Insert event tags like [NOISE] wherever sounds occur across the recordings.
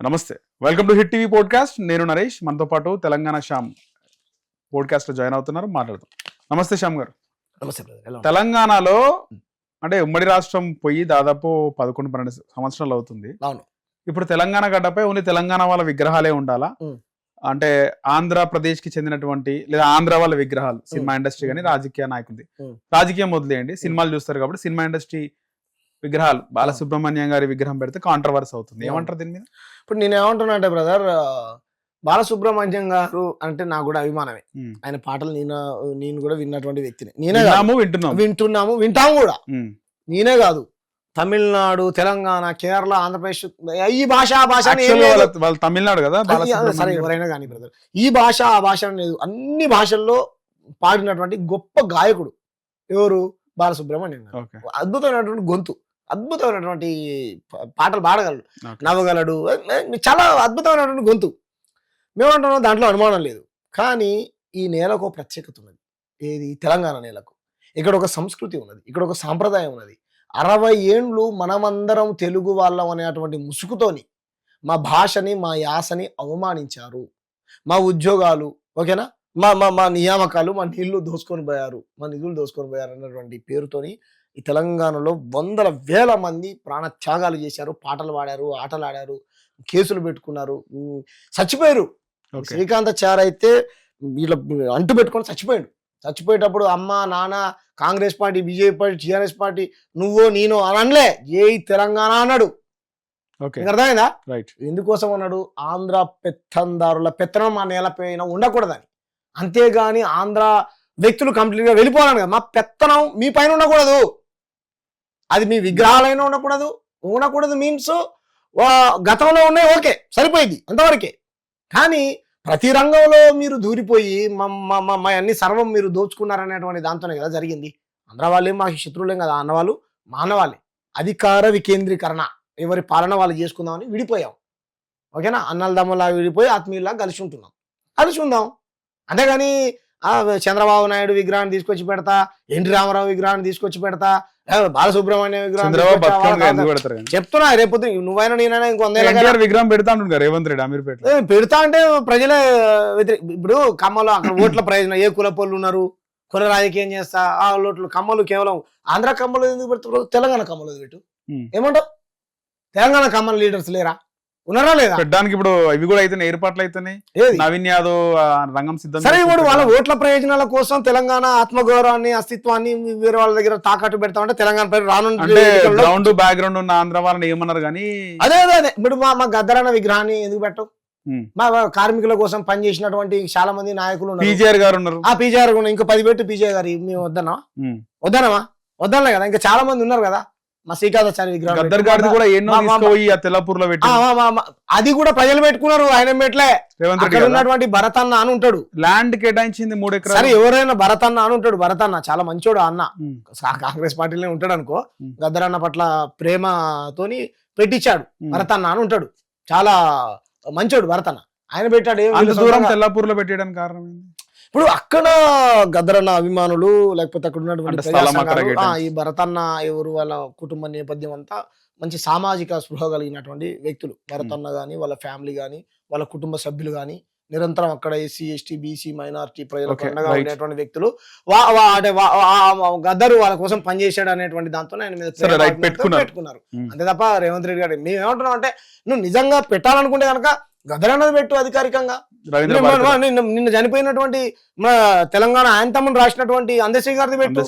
నమస్తే. Welcome to hit TV podcast నేను నరేష్ మనతో పాటు తెలంగాణ శ్యామ్ పోడ్కాస్ట్లో జాయిన్ అవుతున్నారు. మాట్లాడుతాం నమస్తే శ్యామ్ గారు. నమస్తే? తెలంగాణలో అంటే ఉమ్మడి రాష్ట్రం పోయి దాదాపు పదకొండు పన్నెండు సంవత్సరాలు అవుతుంది. అవును. ఇప్పుడు తెలంగాణ గడ్డపై ఓన్లీ తెలంగాణ వాళ్ళ విగ్రహాలే ఉండాలా. అంటే ఆంధ్రప్రదేశ్కి చెందినటువంటి లేదా ఆంధ్ర వాళ్ళ విగ్రహాలు సినిమా ఇండస్ట్రీ కానీ రాజకీయ నాయకులది. ఉమ్. రాజకీయం వదిలేయండి. సినిమాలు చూస్తారు కాబట్టి సినిమా ఇండస్ట్రీ విగ్రహాలు. బాలసుబ్రహ్మణ్యం గారి విగ్రహం పెడితే కాంట్రవర్స్ అవుతుంది. ఏమంటారు దీని మీద? ఇప్పుడు నేను ఏమంటున్నా అంటే బ్రదర్ బాలసుబ్రహ్మణ్యం గారు అంటే నాకు కూడా అభిమానమే. ఆయన పాటలు నేను నేను కూడా విన్నటువంటి వ్యక్తిని. నేనే వింటున్నాము. వింటున్నాము వింటాము కూడా. నేనే కాదు. తమిళనాడు తెలంగాణ కేరళ ఆంధ్రప్రదేశ్ ఈ భాష ఆ భాష. వాళ్ళ తమిళనాడు కదా సరే. ఎవరైనా కానీ బ్రదర్ ఈ భాష ఆ భాష లేదు. అన్ని భాషల్లో పాడినటువంటి గొప్ప గాయకుడు ఎవరు? బాలసుబ్రహ్మణ్యం అద్భుతమైనటువంటి గొంతు. అద్భుతమైనటువంటి పాటలు పాడగలడు. నవ్వగలడు. చాలా అద్భుతమైనటువంటి గొంతు. మేమంటున్నాం దాంట్లో అనుమానం లేదు. కానీ ఈ నేలకు ఒక ప్రత్యేకత ఉన్నది. ఏది? తెలంగాణ నేలకు. ఇక్కడ ఒక సంస్కృతి ఉన్నది. ఇక్కడ ఒక సాంప్రదాయం ఉన్నది. అరవై ఏండ్లు మనమందరం తెలుగు వాళ్ళం అనేటువంటి ముసుగుతోని మా భాషని మా యాసని అవమానించారు. మా ఉద్యోగాలు ఓకేనా? మా మా మా నియామకాలు మా నీళ్ళు దోసుకొని పోయారు. మా నిధులు దోసుకొని పోయారు అన్నటువంటి పేరుతోని ఈ తెలంగాణలో వందల వేల మంది ప్రాణ త్యాగాలు చేశారు. పాటలు పాడారు ఆటలు ఆడారు కేసులు పెట్టుకున్నారు. చచ్చిపోయారు. ఓకే. శ్రీకాంతాచారి అయితే వీళ్ళ అంటు పెట్టుకొని చచ్చిపోయాడు. చచ్చిపోయేటప్పుడు అమ్మ నాన్న Congress party BJP party TRS party నువ్వో నేను అని అనలే. ఏ తెలంగాణ అన్నాడు. అర్థమైందా? రైట్. ఎందుకోసం అన్నాడు? ఆంధ్ర పెత్తందారుల పెత్తనం మా నేలపైన ఉండకూడదని. అంతేగాని ఆంధ్ర వ్యక్తులు కంప్లీట్గా వెళ్ళిపోవాలని కదా. మా పెత్తనం మీ పైన ఉండకూడదు. అది మీ విగ్రహాలైనా ఉండకూడదు ఉండకూడదు మీన్స్ గతంలో ఉన్నాయి ఓకే సరిపోయింది అంతవరకే. కానీ ప్రతి రంగంలో మీరు దూరిపోయి మా మా- మా అన్ని సర్వం మీరు దోచుకున్నారనేటువంటి దాంతోనే కదా జరిగింది. ఆంధ్ర వాళ్ళే మాకు శత్రువులేం కదా అన్నవాళ్ళు మానవాళ్ళే. అధికార వికేంద్రీకరణ ఎవరి పాలన వాళ్ళు చేసుకుందామని విడిపోయాం. ఓకేనా? అన్నలదమ్ములా విడిపోయి ఆత్మీయులా కలిసి ఉంటున్నాం. కలిసి ఉందాం. అంతేగాని చంద్రబాబు నాయుడు విగ్రహాన్ని తీసుకొచ్చి పెడతా ఎన్టీ రామారావు విగ్రహాన్ని తీసుకొచ్చి పెడతా బాలసుబ్రహ్మణ్యం కానీ? చెప్తున్నా రేపు నువ్వైనా నేనైనా ఇంకో వందేళ్ళ ఎన్టీఆర్ విగ్రహం పెడతా అంటున్నారు రేవంత్ రెడ్డి అమీర్పేట పెడతా అంటే ప్రజలే ఇప్పుడు కమ్మలు అక్కడ ఓట్ల ప్రయోజనం ఏ కుల పనులు ఉన్నారు? కుల రాజకీయం చేస్తా ఆ ఓట్లు కమ్మలు కేవలం ఆంధ్ర కమ్మలు ఎందుకు పెడుతున్నారు తెలంగాణ కమ్మలు పెట్టు. ఏమంటావు? తెలంగాణ కమ్మల లీడర్స్ లేరా? ఉన్నారా లేదా? పెట్టడానికి ఇప్పుడు ఇవి కూడా అయితే ఏర్పాట్లు అయితున్నాయి ఏది? నవీన్ యాదవ్ రంగం సిద్ధం సరే ఇప్పుడు వాళ్ళ. ఓట్ల ప్రయోజనాల కోసం తెలంగాణ ఆత్మగౌరవాన్ని అస్తిత్వాన్ని వేరే వాళ్ళ దగ్గర తాకట్టు పెడతామంటే తెలంగాణ పేరు ఎన్నికల్లో- గ్రౌండ్ బ్యాక్గ్రౌండ్ ఉన్న ఆంధ్ర వాళ్ళని ఏమన్నారు కానీ? అదే అదే అదే. ఇప్పుడు మా మా గద్దరన్న విగ్రహాన్ని ఎందుకు పెట్టవు. మా కార్మికుల కోసం పనిచేసినటువంటి చాలా మంది నాయకులు ఉన్నారు. పీజీఆర్ గారు ఉన్నారు. ఆ పీజీఆర్ ఇంకా పది పెట్టు పీజీఆర్ గారి మేము వద్దన్నా ఉమ్. వద్దనమా వద్దనలే కదా. ఇంకా చాలా మంది ఉన్నారు కదా. మా శ్రీకాంతాచారి విగ్రహం గద్దర్ కూడా ఎన్నో మా- మా- తీసుకుపోయి ఆ తెల్లపూర్లో పెట్టి ఆ, మా- మా- మా- అది కూడా ప్రజలు పెట్టుకున్నారు ఆయన అక్కడ గారు. ఉన్నటువంటి భరతన్న అని ఉంటాడు. ల్యాండ్ కేటాయించింది మూడు సరే ఎకరాలు ఎవరైనా భరతన్న అని ఉంటాడు భరతన్న చాలా మంచోడు అన్న. కాంగ్రెస్ పార్టీలో ఉంటాడు అనుకో. ఉమ్. గద్దరన్న పట్ల ప్రేమతోని పెట్టించాడు ఉమ్. భరతన్న అని ఉంటాడు. చాలా మంచోడు భరతన్న. ఆయన పెట్టాడు దూరం తెల్లపూర్లో పెట్టడానికి కారణం? ఇప్పుడు అక్కడ గద్దరన్న అభిమానులు లేకపోతే అక్కడ ఉన్నటువంటి. ఈ భరతన్న ఎవరు వాళ్ళ కుటుంబ నేపథ్యం అంతా మంచి సామాజిక స్పృహ కలిగినటువంటి వ్యక్తులు భరతన్న గాని వాళ్ళ ఫ్యామిలీ గాని వాళ్ళ కుటుంబ సభ్యులు గాని నిరంతరం అక్కడ ఎస్సీ ఎస్టీ బీసీ మైనారిటీ ప్రజలకు అండగా. ఉండేటువంటి వ్యక్తులు అంటే గద్దరు వాళ్ళ కోసం పనిచేశాడు అనేటువంటి దాంతో ఆయన మీద పెట్టుకున్నారు. ఉమ్. అంతే తప్ప రేవంత్ రెడ్డి గారు మేము ఏమంటున్నాం అంటే నువ్వు నిజంగా పెట్టాలనుకుంటే కనుక గద్దర్ అన్నది పెట్టు అధికారికంగా. నిన్న- చనిపోయినటువంటి మన తెలంగాణ ఆయనతమ్మని రాసినటువంటి అందశ్రీ గారిది పెట్టు.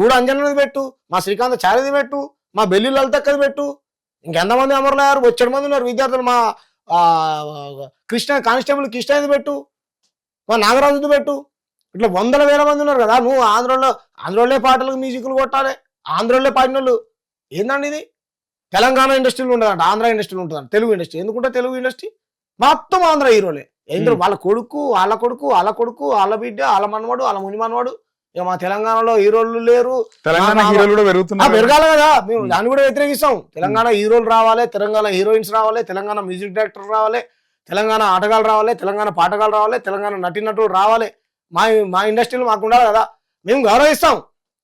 గూడ అంజనది పెట్టు. మా శ్రీకాంత్ చారిది పెట్టు. మా బెల్లి లలితక్కది పెట్టు. ఇంకెంతమంది అమరులయ్యారు వచ్చేడు మంది ఉన్నారు. విద్యార్థులు మా ఆ, కృష్ణ కానిస్టేబుల్ కృష్ణది పెట్టు. మా నాగరాజుది పెట్టు. ఇట్లా వందల వేల మంది ఉన్నారు కదా. నువ్వు ఆంధ్రలో ఆంధ్రలో పాటలకు మ్యూజిక్లు కొట్టాలి. ఆంధ్రలో పాడిన వాళ్ళు ఏందండి ఇది? తెలంగాణ ఇండస్ట్రీలో ఉండదంట. ఆంధ్ర ఇండస్ట్రీలో ఉంటుందంట. తెలుగు ఇండస్ట్రీ. ఎందుకుంటే తెలుగు ఇండస్ట్రీ? మొత్తం ఆంధ్ర హీరోలే. ఎందుకు. వాళ్ళ కొడుకు వాళ్ళ కొడుకు వాళ్ళ కొడుకు వాళ్ళ బిడ్డ వాళ్ళ మనవాడు వాళ్ళ ముని మనవాడు. ఇక మా తెలంగాణలో హీరోలు లేరు. తెలంగాణ హీరోలు కూడా పెరగాలి కదా. మేము. దాన్ని కూడా వ్యతిరేకిస్తాం. తెలంగాణ హీరోలు రావాలి తెలంగాణ హీరోయిన్స్ రావాలి తెలంగాణ మ్యూజిక్ డైరెక్టర్ రావాలి తెలంగాణ ఆటగాళ్ళు రావాలి తెలంగాణ పాటగాళ్ళు రావాలి తెలంగాణ నటీనటులు రావాలి. మా మా ఇండస్ట్రీలో మాకు ఉండాలి కదా. మేము గౌరవిస్తాం.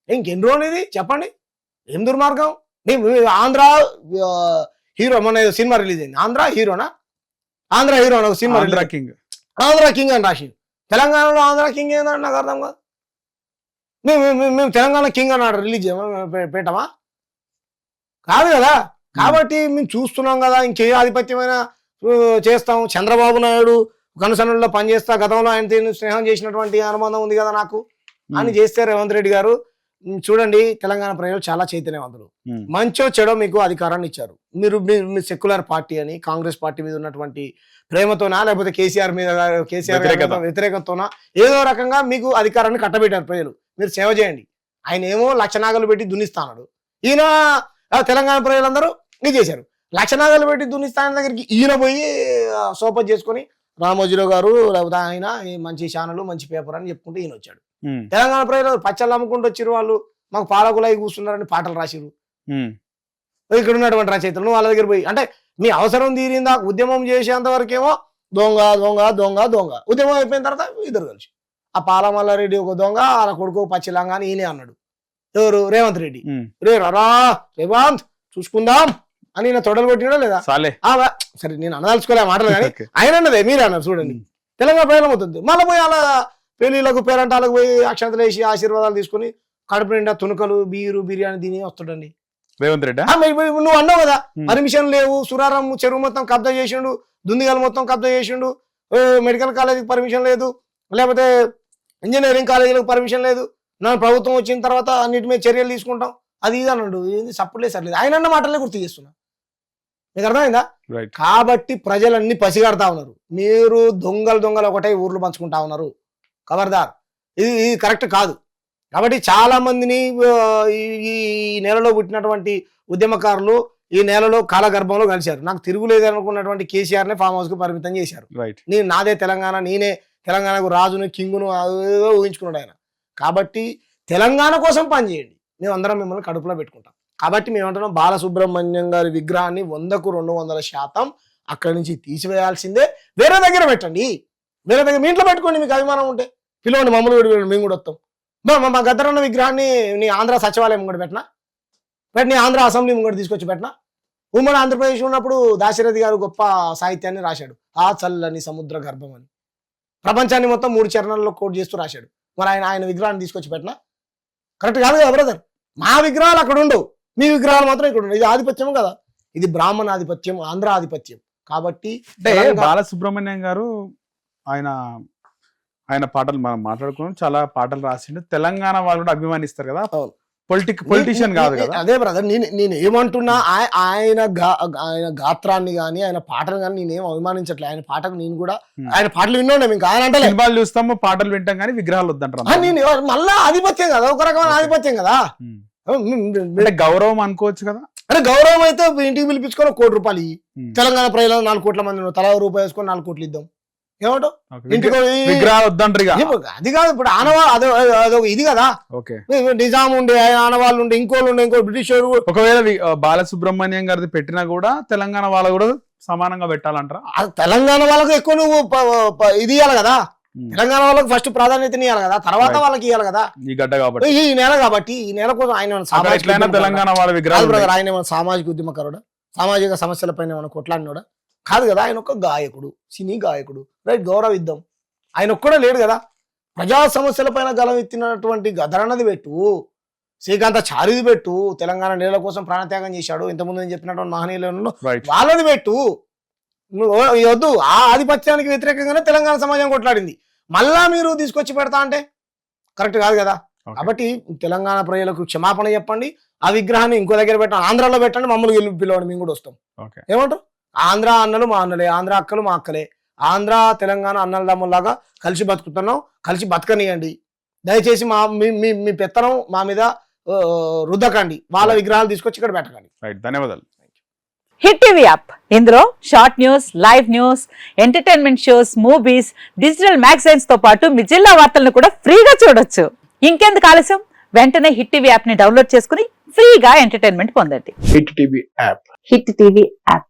ఇంకెన్ని రోజులు ఇది? చెప్పండి. ఏం దుర్మార్గం? మేము ఆంధ్ర హీరో మన సినిమా రిలీజ్ అయింది. ఆంధ్ర హీరోనా? ఆంధ్ర హీరో అని ఒక cinema Andhra. King. Andhra king అని రాసి. తెలంగాణలో ఆంధ్ర కింగ్ ఏంటంటే నాకు అర్థం కాదు. మేము మేము- తెలంగాణ కింగ్ అన్నాడు రిలీజ్ పెట్టమా కాదు కదా. కాబట్టి మేము చూస్తున్నాం కదా ఇంకే ఆధిపత్యమైన చేస్తాం చంద్రబాబు నాయుడు కనుసనల్లో పనిచేస్తా గతంలో ఆయన స్నేహం చేసినటువంటి అనుబంధం ఉంది కదా నాకు. అని చేస్తే రేవంత్ రెడ్డి గారు చూడండి తెలంగాణ ప్రజలు చాలా చైతన్యవంతులు. మంచో చెడో మీకు అధికారాన్ని ఇచ్చారు. మీరు మీ- సెక్యులర్ పార్టీ అని కాంగ్రెస్ పార్టీ మీద ఉన్నటువంటి ప్రేమతోనా లేకపోతే కేసీఆర్ మీద కేసీఆర్. వ్యతిరేకతోనా? ఏదో రకంగా మీకు అధికారాన్ని కట్టబెట్టారు ప్రజలు. మీరు సేవ చేయండి. ఆయన ఏమో లక్షనాగలు పెట్టి దున్నిస్తాడు ఈయన తెలంగాణ ప్రజలందరూ ఇది చేశారు. లక్షనాగలు పెట్టి దున్నిస్తాన దగ్గరికి ఈయన పోయి ఆ, సోపత్ చేసుకొని రామోజీరావు గారు లేకపోతే ఆయన ఈ మంచి ఛానల్ మంచి పేపర్ అని చెప్పుకుంటే ఈయన వచ్చాడు. తెలంగాణ ప్రజలు పచ్చళ్ళు అమ్ముకుంటూ వచ్చిరు వాళ్ళు. మాకు పాలకులై కూర్చున్నారని పాటలు రాసిరు. ఇక్కడ ఉన్నటువంటి రచయితలు వాళ్ళ దగ్గర పోయి. అంటే మీ అవసరం తీరిందా? ఉద్యమం చేసేంత వరకేమో దొంగ దొంగ దొంగ దొంగ. ఉద్యమం అయిపోయిన తర్వాత ఇద్దరు కలిసి. ఆ పాలమల్లారెడ్డి ఒక దొంగ వాళ్ళ కొడుకు పచ్చిలంగా అని ఈయనే అన్నాడు. ఎవరు? రేవంత్ రెడ్డి. రే రా రేవంత్ చూసుకుందాం అని ఈయన తొడలు కొట్టినా లేదా? సరే నేను అనదలుచుకోలే మాటలు కానీ. [LAUGHS] ఆయన అన్నదే మీరే అన్నారు చూడండి. తెలంగాణ ప్రజలం అవుతుంది మళ్ళీ పోయి అలా పెళ్ళిళ్ళకు పేరంటాలకు పోయి అక్షంతలు వేసి ఆశీర్వాదాలు తీసుకొని కడుపు నిండా తుణుకలు బీరు బిర్యానీ తిని వస్తుండండి. రేవంత్ రెడ్డి? నువ్వు అన్నావు కదా. పర్మిషన్ లేవు సురారం చెరువు మొత్తం కబ్జా చేసిండు దుందిగలు మొత్తం కబ్జా చేసిండు మెడికల్ కాలేజీకి పర్మిషన్ లేదు లేకపోతే ఇంజనీరింగ్ కాలేజీలకు పర్మిషన్ లేదు. నా ప్రభుత్వం వచ్చిన తర్వాత అన్నిటి మీద చర్యలు తీసుకుంటాం. అది ఇది అన్నాడు. ఏంది సప్పుడు లేదు సర్లేదు ఆయన అన్న మాటలే గుర్తు చేస్తున్నా. మీకు అర్థమైందా? కాబట్టి ప్రజలన్నీ పసిగడతా ఉన్నారు. మీరు దొంగలు దొంగలు ఒకటే ఊర్లు పంచుకుంటా ఉన్నారు. ఖబర్దార్ ఇది ఇది కరెక్ట్ కాదు. కాబట్టి చాలా మందిని ఈ- నెలలో పుట్టినటువంటి ఉద్యమకారులు ఈ నెలలో కాలగర్భంలో కలిశారు. నాకు తిరుగులేదు అనుకున్నటువంటి కేసీఆర్నే ఫామ్ హౌస్కి పరిమితం చేశారు. రైట్ నేను నాదే తెలంగాణ నేనే తెలంగాణకు రాజును కింగును అదేదో ఊహించుకున్నాడు ఆయన. కాబట్టి తెలంగాణ కోసం పనిచేయండి మేము అందరం మిమ్మల్ని కడుపులో పెట్టుకుంటాం. కాబట్టి మేము అంటున్నాం బాలసుబ్రహ్మణ్యం గారి విగ్రహాన్ని వందకు రెండు వందల శాతం అక్కడి నుంచి తీసివేయాల్సిందే. వేరే దగ్గర పెట్టండి. వేరే దగ్గర మీ ఇంట్లో పెట్టుకోండి మీకు అభిమానం ఉంటే. పిలవండి మమ్మల్ని కూడా పిలవండి, మేము కూడా వస్తాం. మా- మా- మా గద్దరన్న విగ్రహాన్ని నీ ఆంధ్ర సచివాలయం కూడా పెట్టినా? పెట్టిన ఆంధ్ర అసెంబ్లీ ముంగడు తీసుకొచ్చి పెట్టినా? ఉమ్మడి ఆంధ్రప్రదేశ్ ఉన్నప్పుడు దాశరథి గారు గొప్ప సాహిత్యాన్ని రాశాడు. ఆ చల్లని సముద్ర గర్భం అని. ప్రపంచాన్ని మొత్తం మూడు చరణాల్లో కోట్ చేస్తూ రాశాడు. మరి ఆయన ఆయన విగ్రహాన్ని తీసుకొచ్చి పెట్టినా? కరెక్ట్ కాదు కదా బ్రదర్? మా విగ్రహాలు అక్కడ ఉండవు. మీ విగ్రహాలు మాత్రం ఇక్కడ ఉండవు. ఇది ఆధిపత్యం కదా. ఇది బ్రాహ్మణ ఆధిపత్యం ఆంధ్ర ఆధిపత్యం కాబట్టి అంటే బాలసుబ్రహ్మణ్యం గారు ఆయన ఆయన పాటలు మనం మాట్లాడుకున్నాం. చాలా పాటలు రాసిండు. తెలంగాణ వాళ్ళు కూడా అభిమానిస్తారు కదా. పొలిటిక్ పొలిటీషియన్ కాదు కదా. అదే బ్రదర్ నేను నేను ఏమంటున్నా ఆయ- ఆయన ఆయన గాత్రాన్ని కానీ ఆయన పాటలు కానీ నేనేం అభిమానించట్లే. ఆయన పాటకు నేను కూడా. ఆయన పాటలు విన్నాను ఇంకా ఆయన అంటే సినిమాలు చూస్తాము పాటలు వింటాం కానీ విగ్రహాలు వద్దంటారు నేను మళ్ళా ఆధిపత్యం కదా ఒక రకమైన ఆధిపత్యం కదా. అంటే గౌరవం అనుకోవచ్చు కదా. అంటే గౌరవం అయితే ఇంటికి పిలిపించుకొని కోటి రూపాయలు. తెలంగాణ ప్రజలు నాలుగు కోట్ల మంది ఉన్నారు. తలా రూపాయి వేసుకొని నాలుగు కోట్లు ఇద్దాం. ఏమంటావు. ఇంటికి అది కాదు ఇప్పుడు ఆనవా అదో అదొక ఇది కదా నిజాం ఉండే ఆనవాళ్ళు ఉండే ఇంకోళ్ళు ఉండే ఇంకో బ్రిటిష్ ఒకవేళ బాలసుబ్రహ్మణ్యం గారిది పెట్టినా కూడా తెలంగాణ వాళ్ళు కూడా సమానంగా పెట్టాలంటారా తెలంగాణ వాళ్ళకు ఎక్కువ నువ్వు ఇది ఇవ్వాలి కదా. తెలంగాణ వాళ్ళకి ఫస్ట్ ప్రాధాన్యత ఇవ్వాలి కదా తర్వాత. వాళ్ళకి ఇవ్వాలి కదా ఈ గడ్డ కాబట్టి ఈ నెల కాబట్టి ఈ నెల కోసం ఆయన? తెలంగాణ వాళ్ళ విగ్రహాలు. ఆయన సామాజిక ఉద్యమకారుడా సామాజిక సమస్యలపైన ఏమైనా కొట్లాడినోడా కాదు కదా ఆయన ఒక గాయకుడు సినీ గాయకుడు రైట్? గౌరవిద్దాం. ఆయన ఒక్కడే లేడు కదా. ప్రజా సమస్యలపైన గలం ఎత్తినటువంటి గదరన్నది పెట్టు. శ్రీకాంత చారిది పెట్టు. తెలంగాణ నేల కోసం ప్రాణత్యాగం చేశాడు. ఇంతకుముందు నేను చెప్పినటువంటి మహనీయులను వాళ్ళది పెట్టు. వద్దు. ఆ ఆధిపత్యానికి వ్యతిరేకంగానే తెలంగాణ సమాజం కొట్లాడింది. మళ్ళా మీరు తీసుకొచ్చి పెడతా అంటే? కరెక్ట్ కాదు కదా. కాబట్టి తెలంగాణ ప్రజలకు క్షమాపణ చెప్పండి. ఆ విగ్రహాన్ని ఇంకో దగ్గర పెట్టండి. ఆంధ్రాలో పెట్టండి. మమ్మల్ని పిలవండి. మేము కూడా వస్తాం. ఓకే ఏమంటారు? ఆంధ్ర అన్నలు మా అన్నలే ఆంధ్ర అక్కలు మా అక్కలే. ఆంధ్ర తెలంగాణ అన్నల దమ్ముల్లాగా కలిసి బతుకుతున్నాం కలిసి బతకనియండి. దయచేసి మా మీ మీ పెత్తనం మా మీద రుద్దకండి. వాళ్ళ విగ్రహాలు తీసుకొచ్చి ఇక్కడ పెట్టకండి. రైట్ ధన్యవాదాలు. హిట్ టీవీ యాప్ ఇందులో short news live news entertainment shows movies digital మ్యాగజైన్స్తో పాటు మీ జిల్లా వార్తలను కూడా ఫ్రీగా చూడొచ్చు. ఇంకెందుకు ఆలస్యం? వెంటనే హిట్ టీవీ యాప్ని డౌన్లోడ్ చేసుకుని ఫ్రీగా ఎంటర్టైన్మెంట్ పొందండి. Hit TV app hit TV app